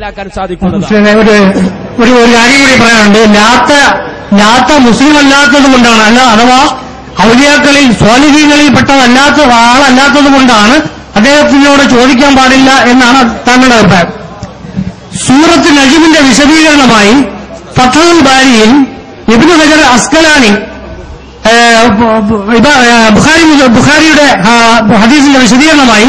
മനസ്സിലാക്കാൻ സാധിക്കുന്നത് ഒരു ഒരു കാര്യം കൂടി പറയാനുണ്ട്. ലാത്ത ലാത്ത മുസ്ലിം അല്ലാത്തത് കൊണ്ടാണ് അല്ല അഥവാ ഔലിയാക്കളിൽ സ്വാലിഹീങ്ങളിൽ പെട്ടതല്ലാത്ത ആളല്ലാത്തത് കൊണ്ടാണ് അദ്ദേഹത്തിനോട് ചോദിക്കാൻ പാടില്ല എന്നാണ് താങ്കളുടെ അഭിപ്രായം. സൂറത്ത് നജീബിന്റെ വിശദീകരണമായി ഫത്തുൽ ബാരിയിൽ ഇബ്നു ഹജർ അസ്കലാനി ബുഖാരി ബുഖാരിയുടെ ഹദീസിന്റെ വിശദീകരണമായി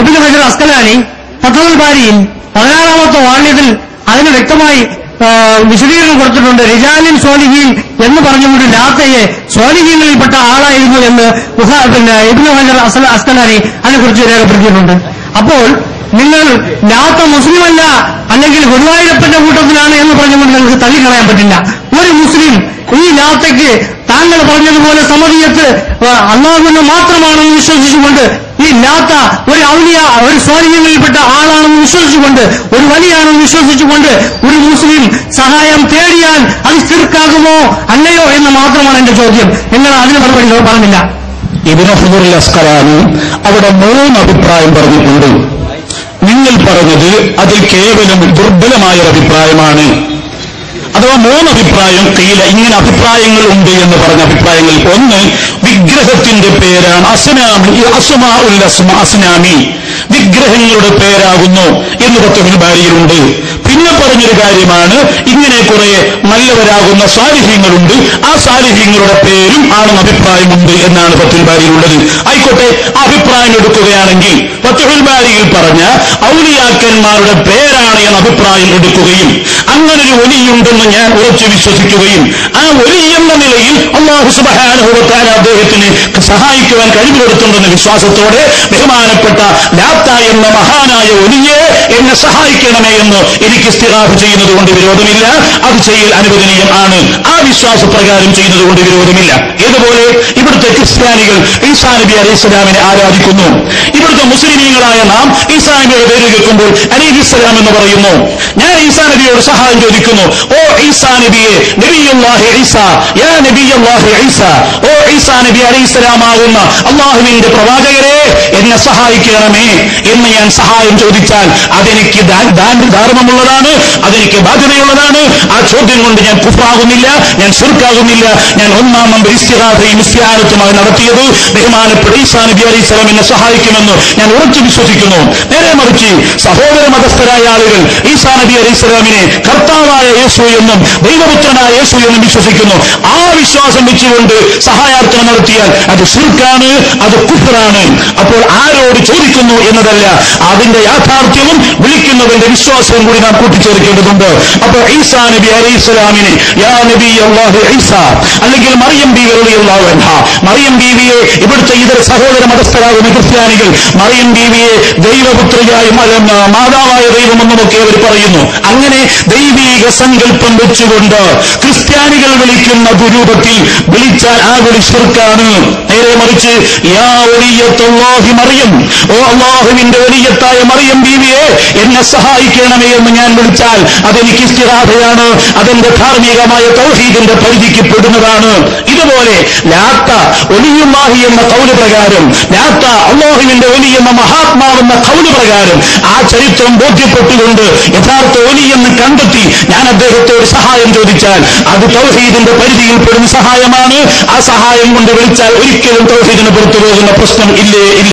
ഇബ്നു ഹജർ അസ്കലാനി ഫത്തുൽ ബാരിയിൽ പതിനാറാമത്തെ വാള്യത്തിൽ അതിന് വ്യക്തമായി ആ, വിശദീകരണം കൊടുത്തിട്ടുണ്ട്. റിജാലിൻ സോലിഹീൻ എന്ന് പറഞ്ഞുകൊണ്ട് ലാത്തയെ സോലിഹീനിൽപ്പെട്ട ആളായിരുന്നു എന്ന് പിന്നെ ഇബ്നു ഹജർ അസ്ല- അസ്കലാനി അതിനെക്കുറിച്ച് രേഖപ്പെടുത്തിയിട്ടുണ്ട്. അപ്പോൾ നിങ്ങൾ ലാത്ത മുസ്ലിമല്ല അല്ലെങ്കിൽ ഗുരുവായൂരപ്പന്റെ കൂട്ടത്തിലാണ് എന്ന് പറഞ്ഞുകൊണ്ട് നിങ്ങൾക്ക് തള്ളിക്കളയാൻ പറ്റില്ല. ഒരു മുസ്ലിം ഈ ലാത്തയ്ക്ക് താങ്കൾ പറഞ്ഞതുപോലെ സമതിയത്ത് അള്ളാഹുവിന് മാത്രമാണെന്ന് വിശ്വസിച്ചുകൊണ്ട് ഈ ലാത്ത ഒരു ഔലിയ ഒരു സ്വാധീനങ്ങളിൽപ്പെട്ട ആളാണെന്ന് വിശ്വസിച്ചുകൊണ്ട് ഒരു വലിയാണെന്ന് വിശ്വസിച്ചുകൊണ്ട് ഒരു മുസ്ലിം സഹായം തേടിയാൽ അത് ശിർക്കാകുമോ അല്ലയോ എന്ന് മാത്രമാണ് എന്റെ ചോദ്യം. നിങ്ങൾ അതിന് മറുപടി പറഞ്ഞില്ല. ഇബിന് അവിടെ മൂന്ന് അഭിപ്രായം പറഞ്ഞിട്ടുണ്ട്. നിങ്ങൾ പറഞ്ഞത് അതിൽ കേവലം ദുർബലമായ ഒരു അഭിപ്രായമാണ്. അഥവാ മൂന്ന് അഭിപ്രായം കീല ഇങ്ങനെ അഭിപ്രായങ്ങൾ ഉണ്ട് എന്ന് പറഞ്ഞ അഭിപ്രായങ്ങൾ. ഒന്ന് വിഗ്രഹത്തിന്റെ പേരാണ് അസ്നാമി അസുമാ ഉൽ അസ്മ അസ്നാമി. വിഗ്രഹങ്ങളുടെ പേരാകുന്നു എന്ന് പത്തുവിൽ ഭാര്യയിലുണ്ട് പിന്നെ പറഞ്ഞൊരു കാര്യമാണ് ഇങ്ങനെ കുറെ നല്ലവരാകുന്ന സാലിഹ്യങ്ങളുണ്ട്. ആ സാലിഹ്യങ്ങളുടെ പേരും ആണ് അഭിപ്രായമുണ്ട് എന്നാണ് പത്തുൽ ബാരിയിലുള്ളത് ആയിക്കോട്ടെ അഭിപ്രായം എടുക്കുകയാണെങ്കിൽ പത്തുൽ ബാരിയിൽ പറഞ്ഞ ഔലിയാക്കന്മാരുടെ പേരാണ് എന്ന അഭിപ്രായം എടുക്കുകയും അങ്ങനെ ഒരു ഒലിയുണ്ടെന്ന് ഞാൻ ഉറച്ചു വിശ്വസിക്കുകയും ആ ഒലി അള്ളാഹു സുബഹാനുഭവത്താൽ അദ്ദേഹത്തിന് സഹായിക്കുവാൻ കഴിവ് കൊടുത്തുണ്ടെന്ന വിശ്വാസത്തോടെ ബഹുമാനപ്പെട്ട ലാത്ത എന്ന മഹാനായ ഒലിയെ എന്നെ സഹായിക്കണമേ എന്ന് എനിക്ക് സ്ഥിരാഫ് ചെയ്യുന്നത് കൊണ്ട് വിരോധമില്ല. അത് ചെയ്യൽ അനുവദനീയം ആണ്. ആ വിശ്വാസപ്രകാരം ചെയ്യുന്നത് കൊണ്ട് വിരോധമില്ല. ഇതുപോലെ ഇവിടുത്തെ ക്രിസ്ത്യാനികൾ ഈസാ നബി അലൈഹി സ്വലാമിനെ ആരാധിക്കുന്നു. ഇവിടുത്തെ മുസ്ലിമീങ്ങളായ നാം ഈസാ നബിയുടെ പേര് കേൾക്കുമ്പോൾ അലൈഹിസ്സലാം എന്ന് പറയുന്നു ഞാൻ ഈസാ നബിയോട് സഹായം ചോദിക്കുന്നു. ഓ ഈസാ നബിയെ യാ ഓ ഈസാ അള്ളാഹുവിന്റെ പ്രവാചകരെ എന്നെ സഹായിക്കണമേ എന്ന് ഞാൻ സഹായം ചോദിച്ചാൽ അതെനിക്ക് ധാർമ്മമുള്ളതാണ് അതെനിക്ക് ബാധ്യതയുള്ളതാണ്. ആ ചോദ്യം കൊണ്ട് ഞാൻ കുഫാകുന്നില്ല ഞാൻ ശുർക്കാകുന്നില്ല. ഞാൻ ഒന്നാം നമ്പർ ഇസ്തിഹാദയും നടത്തിയത്. ബഹുമാനപ്പെട്ട ഈസാ നബി അലൈഹി സ്വലം എന്നെ സഹായിക്കുമെന്ന് ഞാൻ ഉറച്ചു വിശ്വസിക്കുന്നു. നേരെ മറിച്ച് സഹോദര മതസ്ഥരായ ആളുകൾ ഈസാ നബി അലൈഹി സ്വലാമിനെ കർത്താവായ യേശു എന്നും ദൈവപുത്രനായ യേശു എന്നും വിശ്വസിക്കുന്നു. ആ വിശ്വാസം വെച്ചുകൊണ്ട് സഹായാർത്ഥന നടത്തിയാൽ അത് ശുർക്കാണ് അത് കുഫറാണ് അപ്പോൾ ആരോട് ചോദിക്കുന്നു എന്നതല്ല അതിന്റെ യാഥാർത്ഥ്യവും വിളിക്കുന്നവന്റെ വിശ്വാസവും കൂടി നാം കൂട്ടിച്ചേർക്കേണ്ടതുണ്ട്. അപ്പോൾ ഈസാ നബി അലൈഹി യാ നബി ഈസാ അല്ലെങ്കിൽ മറിയം ബി അൻഹ. മറിയം ബീവിയെ ഇവിടുത്തെ ഇതര സഹോദര മതസ്ഥരാകുന്ന ക്രിസ്ത്യാനികൾ മറിയം ബീവിയെ ദൈവപുത്രിയായി മാതാവായ ദൈവമെന്നുമൊക്കെ അവർ പറയുന്നു. അങ്ങനെ ദൈവീക സങ്കല്പം വെച്ചുകൊണ്ട് ക്രിസ്ത്യാനികൾ വിളിക്കുന്ന ദുരൂപത്തിൽ വിളിച്ചാൽ ആ വിളി ശിർക്കാണ്. നേരെ മറിച്ച് യാ ഒലിയത്തുല്ലാഹി മറിയം ഓ അള്ളാഹുവിന്റെ ഒലിയത്തായ മറിയം ബീവിയെ എന്നെ സഹായിക്കണമേ എന്ന് ഞാൻ വിളിച്ചാൽ അതെനിക്ക് സ്ഥിരാതയാണ് അതെന്റെ ധാർമ്മികമായ തൗഹീദിന്റെ പരിധിക്ക് പെടുന്നതാണ്. ഇതുപോലെ ലാത്ത ഒലിയുമാഹി എന്ന കൗൽ പ്രകാരം ലാത്ത അള്ളാഹുവിന്റെ ഒലി എന്ന മഹാത്മാവെന്ന കൗൽ പ്രകാരം ആ ചരിത്രം ബോധ്യപ്പെട്ടുകൊണ്ട് യഥാർത്ഥ ഒലി എന്ന് കണ്ടെത്തി ഞാൻ അദ്ദേഹത്തോട് സഹായം ചോദിച്ചാൽ അത് തൗഹീദിന്റെ പരിധിയിൽ പെടുന്ന സഹായമാണ്. ആ സഹായം കൊണ്ട് വിളിച്ചാൽ ഒരിക്കലും തൗഹീദിന് പുറത്തു പോകുന്ന പ്രശ്നം ഇല്ലേ ഇല്ല.